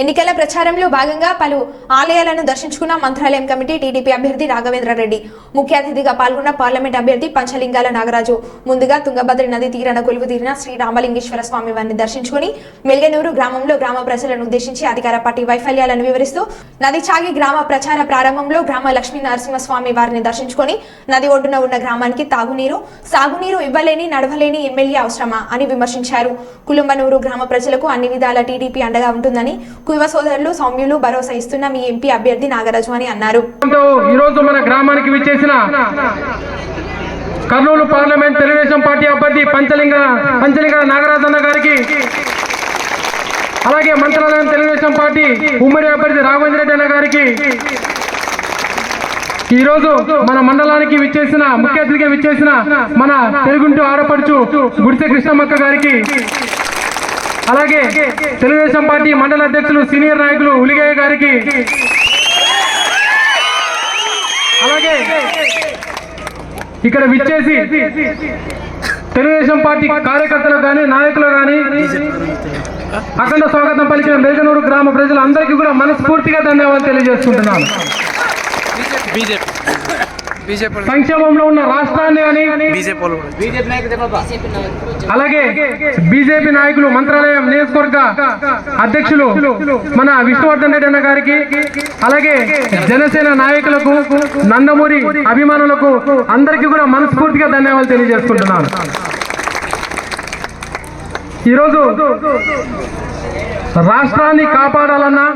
ఎన్నికల ప్రచారంలో భాగంగా పలు ఆలయాలను దర్శించుకున్న మంత్రాలయం కమిటీ టీడీపీ అభ్యర్థి రాఘవేంద్ర రెడ్డి. ముఖ్య అతిథిగా పాల్గొన్న పార్లమెంట్ అభ్యర్థి పంచలింగాల నాగరాజు. ముందుగా తుంగభద్ర నది తీరాన కొలువు తీరిన శ్రీ రామలింగేశ్వర స్వామి వారిని దర్శించుకుని మెల్గనూరు గ్రామంలో గ్రామ ప్రజలను ఉద్దేశించి అధికార పార్టీ వైఫల్యాలను వివరిస్తూ నది చాగి గ్రామ ప్రచార ప్రారంభంలో గ్రామ లక్ష్మీ నరసింహస్వామి వారిని దర్శించుకొని నది ఒడ్డున ఉన్న గ్రామానికి తాగునీరు సాగునీరు ఇవ్వలేని నడవలేని ఎమ్మెల్యే అవసరమా అని విమర్శించారు. కులుంబనూరు గ్రామ ప్రజలకు అన్ని విధాల టీడీపీ అండగా ఉంటుందని కుయవ సోదరులు సౌమ్యులు భరోసా ఇస్తున్న మీ ఎంపీ అభ్యర్థి నాగరాజు అని అన్నారు ఈరోజు మన గ్రామానికి విచ్చేసిన కర్నూలు పార్లమెంట్ తెలుగుదేశం పార్టీ అభ్యర్థి పంచలింగ పంచలింగ నాగరాజన్న గారికి అలాగే మంత్రాలయం తెలుగుదేశం పార్టీ ఉమ్మడి అభ్యర్థి రాఘవేంద్ర రెడ్డి అన్న గారికి ఈ రోజు మన మండలానికి విచ్చేసిన ముఖ్య అతిథిగా విచ్చేసిన మన తెలుగుంటూ ఆడపడుచు గుడిసె కృష్ణమ్మక్క గారికి అలాగే తెలుగుదేశం పార్టీ మండల అధ్యక్షులు సీనియర్ నాయకులు ఉలిగయ్య గారికి అలాగే ఇక్కడ విచ్చేసి తెలుగుదేశం పార్టీ కార్యకర్తలు కానీ నాయకులు కానీ అఖండ స్వాగతం పలికిన మేఘనూరు గ్రామ ప్రజలందరికీ కూడా మనస్ఫూర్తిగా ధన్యవాదాలు తెలియజేసుకుంటున్నాను. బీజేపీ. సంక్షేమంలో ఉన్న రాష్ట్రాన్ని కానీ కూడా అలాగే బీజేపీ నాయకులు మంత్రాలయం నియోజకవర్గ అధ్యక్షులు మన విష్ణువర్ధన్ రెడ్డి అన్న గారికి అలాగే జనసేన నాయకులకు నందమూరి అభిమానులకు అందరికీ కూడా మనస్ఫూర్తిగా ధన్యవాదాలు తెలియజేసుకుంటున్నాను. ఈరోజు రాష్ట్రాన్ని కాపాడాలన్నా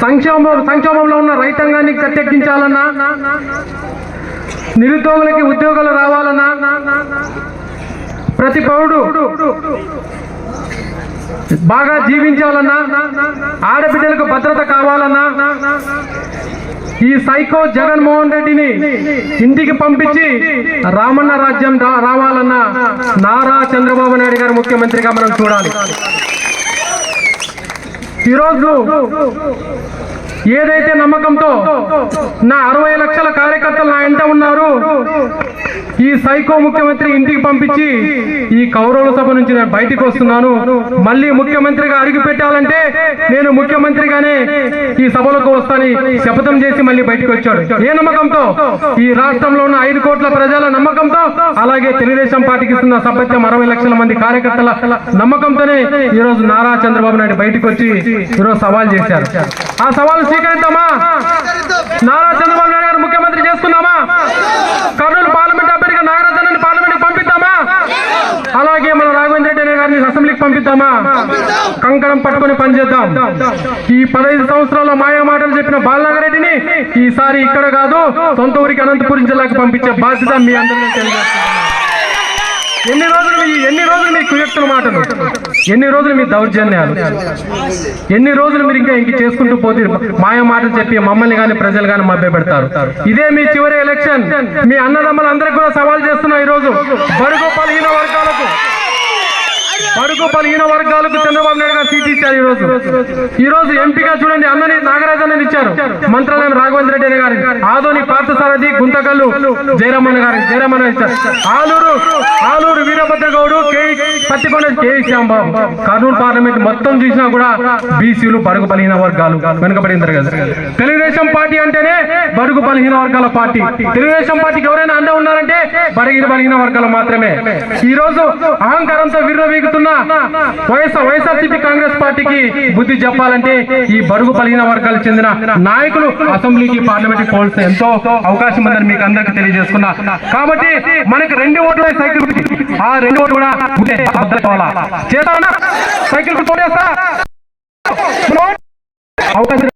సంక్షేమం సంక్షేమంలో ఉన్న రైతాంగాన్ని కట్టెక్కించాలన్నా నిరుద్యోగులకి ఉద్యోగాలు రావాలన్నా ప్రతి పౌరుడు బాగా జీవించాలన్నా ఆడబిడ్డలకు భద్రత కావాలన్నా ఈ సైకో జగన్మోహన్ రెడ్డిని ఇంటికి పంపించి రామన్న రాజ్యం రావాలన్న రావాలన్నా నారా చంద్రబాబు నాయుడు గారు ముఖ్యమంత్రిగా మనం చూడాలి. ఈరోజు ఏదైతే నమ్మకంతో నా అరవై లక్షల కార్యకర్తలు నా ఎంట ఉన్నారు ఈ సైకో ముఖ్యమంత్రి ఇంటికి పంపించి ఈ కౌరవుల సభ నుంచి నేను బయటికి వస్తున్నాను. మళ్ళీ ముఖ్యమంత్రిగా అరిగి పెట్టాలంటే నేను ముఖ్యమంత్రిగానే ఈ సభలకు వస్తానని శపథం చేసి మళ్ళీ బయటికి వచ్చాడు. ఏ నమ్మకంతో? ఈ రాష్ట్రంలో ఉన్న ఐదు కోట్ల ప్రజల నమ్మకంతో అలాగే తెలుగుదేశం పార్టీకి ఇస్తున్న సభ్యత్వం అరవై లక్షల మంది కార్యకర్తల నమ్మకంతోనే ఈ రోజు నారా చంద్రబాబు నాయుడు బయటికి వచ్చి ఈరోజు సవాల్ చేశారు. ఆ సవాల్ స్వీకరిద్దామా? నారా చంద్రబాబు నాయుడు గారు ముఖ్యమంత్రి చేసుకుందామా కర్నూలు పార్లమెంట్ అభ్యర్థిగా నాగరాజన్నని పార్లమెంట్ పంపిద్దామా అలాగే మన రాఘవేంద్ర రెడ్డి గారిని అసెంబ్లీకి పంపిద్దామా? కంకణం పట్టుకొని పనిచేద్దాం. ఈ పదహైదు సంవత్సరాల మాయా మాటలు చెప్పిన బాలనాగరెడ్డిని ఈసారి ఇక్కడ కాదు సొంత ఊరికి అనంతపురం జిల్లాకు పంపించే బాధ్యత మీ తెలియజేస్తున్నాను ఎన్ని రోజులు మీ ఎన్ని రోజులు మీ కుయక్తుల మాటలు? ఎన్ని రోజులు మీ దౌర్జన్యాలు? ఎన్ని రోజులు మీరు ఇంకా ఇంక చేసుకుంటూ పోతే మాయ మాటలు చెప్పి మమ్మల్ని కానీ ప్రజలు కానీ మభ్య పెడతారు. ఇదే మీ చివరి ఎలక్షన్. మీ అన్నదమ్మలు అందరికి కూడా సవాల్ చేస్తున్నా ఈ రోజు బడుగు బలహీన వర్గాలకు పడుకు బలహీన వర్గాలకు చంద్రబాబు నాయుడు గారు సీట్ ఇచ్చారు ఈ రోజు ఈ రోజు ఎంపీగా చూడండి అన్నని నాగరాజన్ ఇచ్చారు. మంత్రాలయం రాఘవేంద్ర రెడ్డి గారి ఆదోని పార్థసారథి గుంతకల్లు జయరామన్ గారి జయరామన్ ఇచ్చారు. Aluru Aluru Veerabhadra Goud K Pattikonda K Shyam Babu. Kurnool parliament మొత్తం చూసినా కూడా బీసీలు పడుగు బలహీన వర్గాలు వెనుకబడిన తరగతి. తెలుగుదేశం పార్టీ అంటేనే బడుగు బలహీన వర్గాల పార్టీ. తెలుగుదేశం పార్టీకి ఎవరైనా అండ ఉన్నారంటే బడగిరి బలహీన వర్గాలు మాత్రమే. ఈ రోజు అహంకారంతో విర్రవీగుతున్న వైఎస్ఆర్ వైఎస్ఆర్సీపీ కాంగ్రెస్ పార్టీకి బుద్ధి చెప్పాలంటే ఈ బడుగు పలిగిన వర్గాలకు చెందిన నాయకులు అసెంబ్లీకి పార్లమెంట్ పోల్స్ ఎంతో అవకాశం ఉందని మీకు అందరికీ తెలియజేసుకున్నా. కాబట్టి మనకి రెండు ఓట్లు సైకిల్ ఆ రెండు ఓట్లు కూడా గుర్తే. చేస్తానా? సైకిల్ అవకాశం